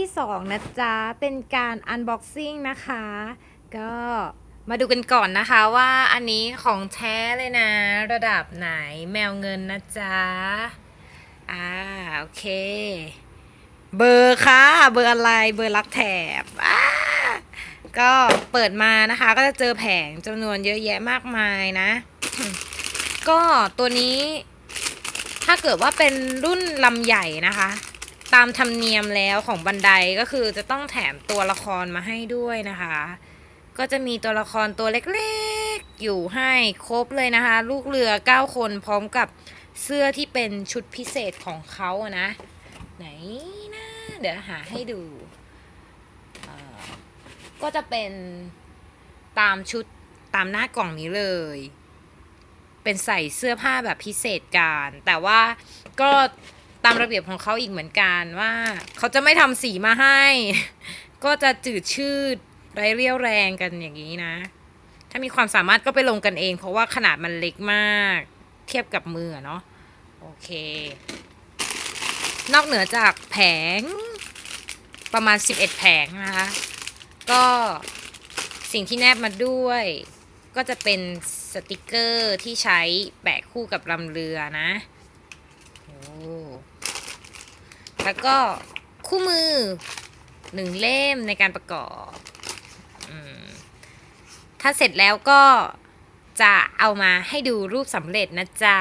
ที่สองนะจ๊ะ เป็นการอันบ็อกซิ่งนะคะ ก็มาดูกันก่อนนะคะว่าอันนี้ของแท้เลยนะ ระดับไหนแมวเงินนะจ๊ะ อ่า โอเค เบอร์ค่ะ เบอร์อะไรเบอร์รักแถบอ่าก็เปิดมานะคะ ก็จะเจอแผงจำนวนเยอะแยะมากมายนะ ก็ตัวนี้ ถ้าเกิดว่าเป็นรุ่นลำใหญ่นะคะ ตามธรรมเนียมแล้วของบันไดก็คือจะต้องแถมตัวละครมาให้ด้วยนะคะ ก็จะมีตัวละครตัวเล็กๆ อยู่ให้ครบเลยนะคะ ลูกเรือ 9 คนพร้อมกับเสื้อที่เป็นชุดพิเศษของเขาอะนะ ไหนนะ เดี๋ยวหาให้ดู ก็จะเป็นตามชุดตามหน้ากล่องนี้เลย เป็นใส่เสื้อผ้าแบบพิเศษการ แต่ว่าก็ ตามระเบียบของเขาอีกเหมือนกันว่า เขาจะไม่ทำสีมาให้ ก็จะจืดชืดไรเรียวแรงกันอย่างนี้นะ ถ้ามีความสามารถก็ไปลงกันเอง เพราะว่าขนาดมันเล็กมาก เทียบกับมือเนาะโอเค นอกเหนือจากแผงประมาณ 11 แผงนะคะ ก็สิ่งที่แนบมาด้วย ก็จะเป็นสติกเกอร์ที่ใช้แปะคู่กับลำเรือนะโอ้ แล้วก็คู่มือหนึ่งเล่มในการประกอบอถ้าเสร็จแล้วก็จะเอามาให้ดูรูปสำเร็จนะจ๊ะ